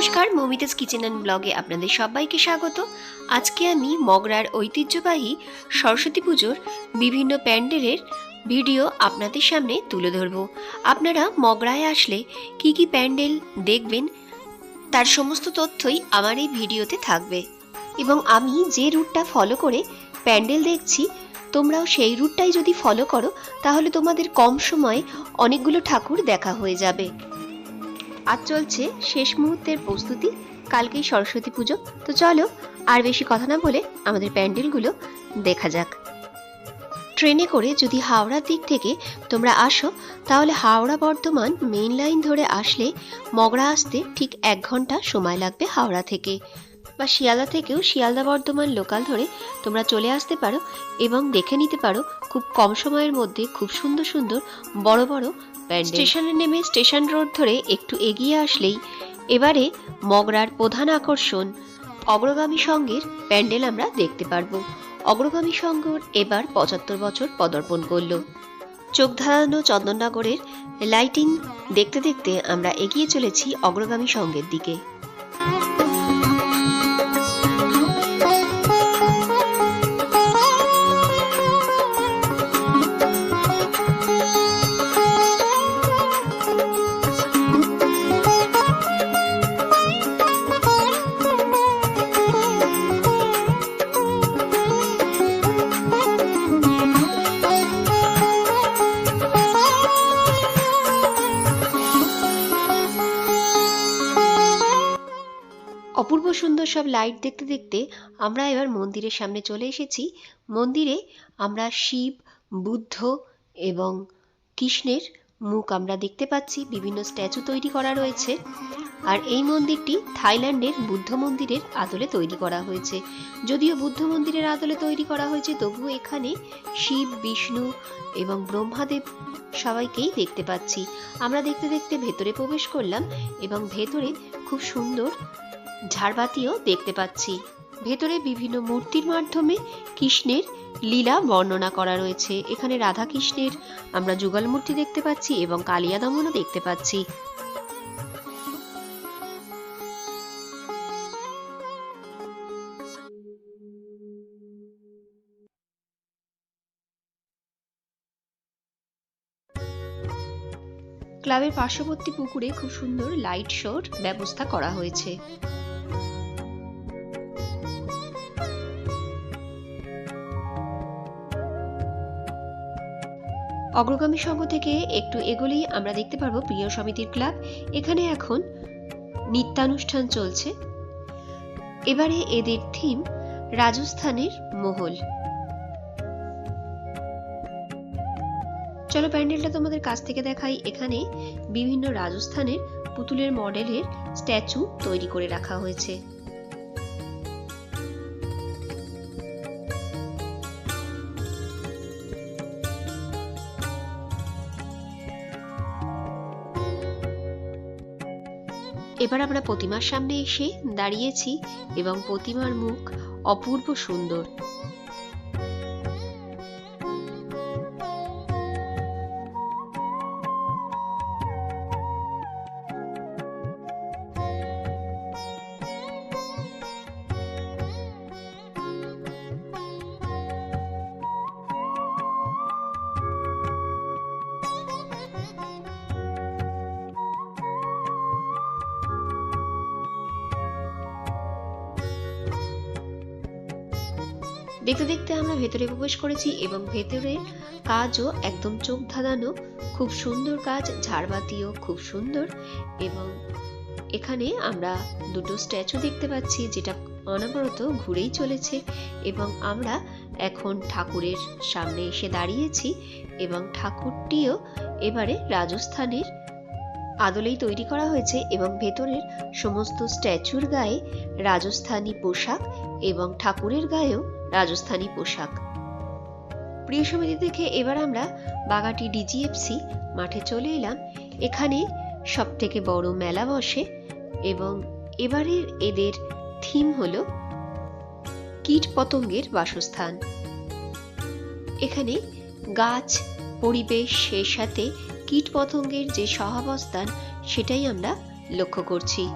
নমস্কার, মমিতাস kitchen and ব্লগে আপনাদের সবাইকে স্বাগত। আজকে আমি মগরার ঐতিহ্যবাহী সরস্বতী পুজোর বিভিন্ন প্যান্ডেলের ভিডিও আপনাদের সামনে তুলে ধরব। আপনারা মগরায় আসলে কি কি প্যান্ডেল দেখবেন, তার সমস্ত তথ্যই আমার এই ভিডিওতে থাকবে। এবং আমি যে রুটটা ফলো করে প্যান্ডেল দেখছি, তোমরাও সেই রুটটাই যদি ফলো করো, তাহলে তোমাদের কম সময়ে অনেকগুলো ঠাকুর দেখা হয়ে যাবে। আজ চলছে শেষ মুহূর্তের প্রস্তুতি। কালকেই সরস্বতী পুজো। তো চলো, আর বেশি কথা না বলে আমাদের প্যান্ডেলগুলো দেখা যাক। ট্রেনে করে যদি হাওড়ার দিক থেকে তোমরা আসো, তাহলে হাওড়া বর্ধমান মেইন লাইন ধরে আসলে মগরা আসতে ঠিক এক ঘণ্টা সময় লাগবে হাওড়া থেকে। বা শিয়ালদা থেকেও শিয়ালদা বর্ধমান লোকাল ধরে তোমরা চলে আসতে পারো এবং দেখে নিতে পারো খুব কম সময়ের মধ্যে খুব সুন্দর সুন্দর বড় বড় প্যান্ডেল স্টেশনে নেমে স্টেশন রোড ধরে একটু এগিয়ে আসলেই এবারে মগরার প্রধান আকর্ষণ, অগ্রগামী সঙ্গের প্যান্ডেল আমরা দেখতে পারব। অগ্রগামী সঙ্গর এবার পঁচাত্তর বছর পদার্পণ করল। চোখ ধারানো চন্দননগরের লাইটিং দেখতে দেখতে আমরা এগিয়ে চলেছি অগ্রগামী সঙ্গের দিকে। সব লাইট দেখতে দেখতে আমরা এবার মন্দিরের সামনে চলে এসেছি। মন্দিরে আমরা শিব, বুদ্ধ এবং কৃষ্ণের মুখ আমরা দেখতে পাচ্ছি। বিভিন্ন স্ট্যাচু তৈরি করা রয়েছে। আর এই মন্দিরটি থাইল্যান্ডের বুদ্ধ মন্দিরের আদলে তৈরি করা হয়েছে। যদিও বুদ্ধ মন্দিরের আদলে তৈরি করা হয়েছে, তবুও এখানে শিব, বিষ্ণু এবং ব্রহ্মাদেব সবাইকেই দেখতে পাচ্ছি। আমরা দেখতে দেখতে ভেতরে প্রবেশ করলাম এবং ভেতরে খুব সুন্দর ঝাড়বাতিও দেখতে পাচ্ছি। ভেতরে বিভিন্ন মূর্তির মাধ্যমে কৃষ্ণের লীলা বর্ণনা করা রয়েছে। এখানে রাধা কৃষ্ণের আমরা যুগল মূর্তি দেখতে পাচ্ছি এবং কালিয়া দমনও দেখতে পাচ্ছি। ক্লাবের পার্শ্ববর্তী পুকুরে খুব সুন্দর লাইট শোর ব্যবস্থা করা হয়েছে। অগ্রগামী সংঘ থেকে একটু এগোলেই আমরা দেখতে পারব প্রিয় সমিতির ক্লাব। এখানে এখন নিত্যানুষ্ঠান চলছে। এবারে এদের থিম রাজস্থানের মহল। চলো প্যান্ডেলটা তোমাদের কাছ থেকে দেখাই। এখানে বিভিন্ন রাজস্থানের পুতুলের মডেলের স্ট্যাচু তৈরি করে রাখা হয়েছে। এবার আমরা প্রতিমার সামনে এসে দাঁড়িয়েছি এবং প্রতিমার মুখ অপূর্ব সুন্দর। দেখতে দেখতে আমরা ভেতরে প্রবেশ করেছি এবং ভেতরের কাজও একদম চোখ ধাঁধানো, খুব সুন্দর কাজ, ঝাড়বাতিও খুব সুন্দর এবং এখানে আমরা দুটো স্ট্যাচু দেখতে পাচ্ছি যেটা অনবরত ঘুরেই চলেছে এবং আমরা এখন ঠাকুরের সামনে এসে দাঁড়িয়েছি এবং ঠাকুরটিও এবারে রাজস্থানের আদলেই তৈরি করা হয়েছে এবং ভেতরের সমস্ত স্ট্যাচুর গায়ে রাজস্থানী পোশাক এবং ঠাকুরের গায়েও রাজস্থানী পোশাক। প্রিয় সমিতি থেকে এবার আমরা বাগাটি ডিজিএফসি মাঠে চলে এলাম। এখানে সব থেকে বড় মেলা বসে এবং এবারের এদের থিম হল কীট পতঙ্গের বাসস্থান। এখানে গাছ, পরিবেশ এর সাথে কীট পতঙ্গের যে সহাবস্থান, সেটাই আমরা লক্ষ্য করছি।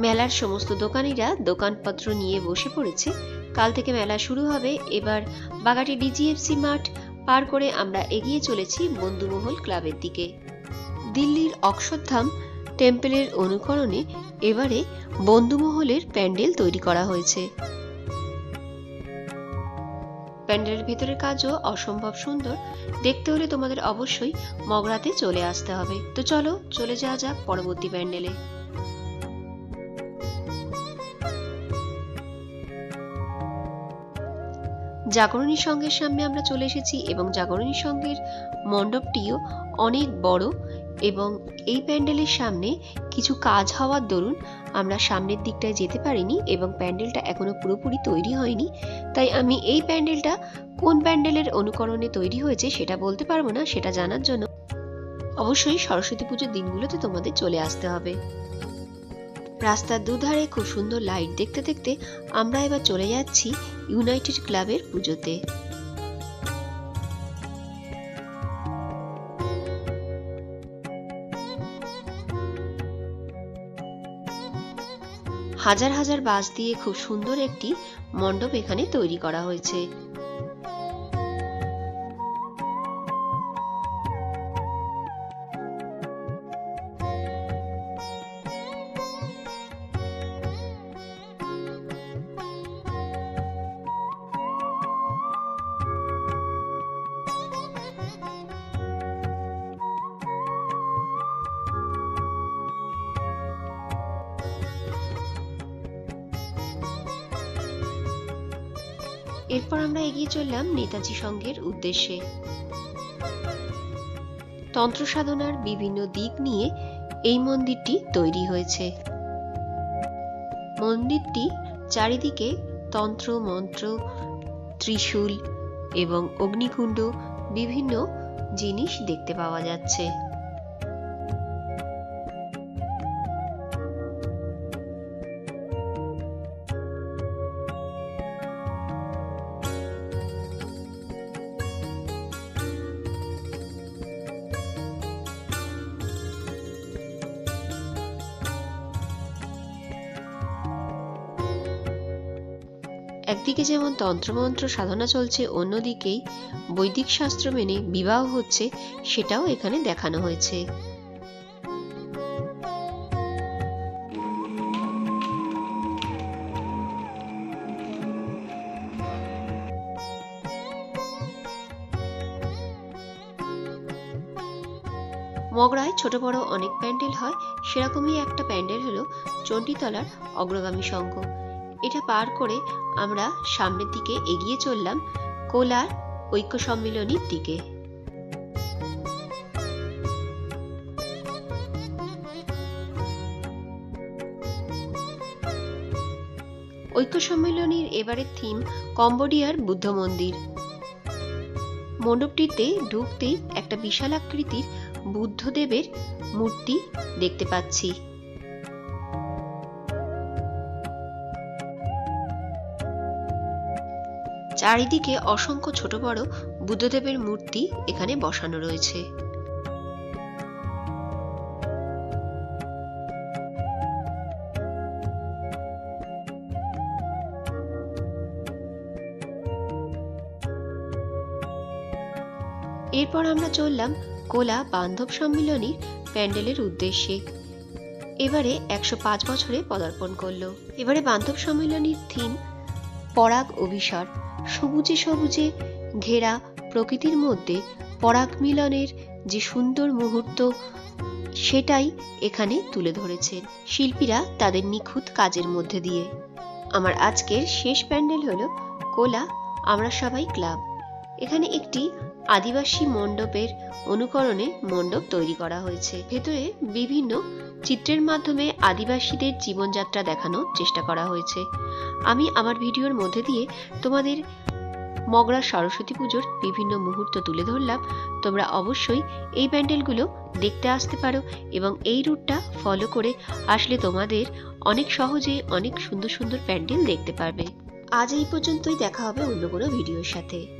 মেলার সমস্ত দোকানিরা দোকানপত্র নিয়ে বসে পড়েছে। কাল থেকে মেলা শুরু হবে। এবার বাগাটি ডিজিএফসি মাঠ পার করে আমরা এগিয়ে চলেছি বন্ধুমহল ক্লাবের দিকে। দিল্লির অক্ষরধাম টেম্পেলের অনুকরণে এবারে বন্ধুমহলের প্যান্ডেল তৈরি করা হয়েছে। প্যান্ডেলের ভেতরের কাজও অসম্ভব সুন্দর। দেখতে হলে তোমাদের অবশ্যই মগরাতে চলে আসতে হবে। তো চলো, চলে যাওয়া যাক পরবর্তী প্যান্ডেলে। জাগরণী সঙ্গের সামনে আমরা চলে এসেছি এবং জাগরণী সঙ্গের মণ্ডপটিও অনেক বড় এবং এই প্যান্ডেলের সামনে কিছু কাজ হওয়ার দরুন আমরা সামনের দিকটায় যেতে পারিনি এবং প্যান্ডেলটা এখনও পুরোপুরি তৈরি হয়নি। তাই আমি এই প্যান্ডেলটা কোন প্যান্ডেলের অনুকরণে তৈরি হয়েছে সেটা বলতে পারব না, সেটা জানার জন্য। অবশ্যই সরস্বতী পুজোর দিনগুলোতে তোমাদের চলে আসতে হবে। রাস্তার দুধারে খুব সুন্দর লাইট দেখতে দেখতে আমরা এবার চলে যাচ্ছি ইউনাইটেড ক্লাবের পুজোতে। হাজার হাজার বাস দিয়ে খুব সুন্দর একটি মণ্ডপ এখানে তৈরি করা হয়েছে। এরপর আমরা এগিয়ে চললাম নেতাজি সংঘের উদ্দেশ্যে। তন্ত্র সাধনার বিভিন্ন দিক নিয়ে এই মন্দিরটি তৈরি হয়েছে। মন্দিরটি চারিদিকে তন্ত্র, মন্ত্র, ত্রিশূল এবং অগ্নিকুণ্ড বিভিন্ন জিনিস দেখতে পাওয়া যাচ্ছে। একদিকে যেমন তন্ত্রমন্ত্র সাধনা চলছে, অন্যদিকেই বৈদিক শাস্ত্র মেনে বিবাহ হচ্ছে, সেটাও এখানে দেখানো হয়েছে। মগরায় ছোট বড় অনেক প্যান্ডেল হয়, সেরকমই একটা প্যান্ডেল হলো চণ্ডীতলার অগ্রগামী সংঘ। এটা পার করে আমরা সামনের দিকে এগিয়ে চললাম কোলার ঐক্য সম্মিলনীর দিকে। ঐক্য সম্মেলনীর এবারের থিম কম্বোডিয়ার বুদ্ধ মন্দির। মণ্ডপটিতে ঢুকতেই একটা বিশাল আকৃতির বুদ্ধদেবের মূর্তি দেখতে পাচ্ছি। চারিদিকে অসংখ্য ছোট বড় বুদ্ধদেবের মূর্তি এখানে বসানো রয়েছে। এরপর আমরা চললাম কোলা বান্ধব সম্মিলনীর প্যান্ডেলের উদ্দেশ্যে। এবারে একশো পাঁচ বছরে পদার্পণ করল। এবারে বান্ধব সম্মিলনীর থিম পরাগ অভিসার। সবুজে সবুজে ঘেরা প্রকৃতির মধ্যে পরাগ মিলনের যে সুন্দর মুহূর্ত, সেটাই এখানে তুলে ধরেছেন শিল্পীরা তাদের নিখুঁত কাজের মধ্যে দিয়ে। আমার আজকের শেষ প্যান্ডেল হলো কোলা আমরা সবাই ক্লাব। এখানে একটি আদিবাসী মণ্ডপের অনুকরণে মণ্ডপ তৈরি করা হয়েছে। ভেতরে বিভিন্ন চিত্রের মাধ্যমে আদিবাসীদের জীবনযাত্রা দেখানোর চেষ্টা করা হয়েছে। আমি আমার ভিডিওর মধ্যে দিয়ে তোমাদের মগরা সরস্বতী পুজোর বিভিন্ন মুহূর্ত তুলে ধরলাম। তোমরা অবশ্যই এই প্যান্ডেলগুলো দেখতে আসতে পারো এবং এই রুটটা ফলো করে আসলে তোমাদের অনেক সহজে অনেক সুন্দর সুন্দর প্যান্ডেল দেখতে পারবে। আজ এই পর্যন্তই দেখা হবে অন্য কোনো ভিডিওর সাথে।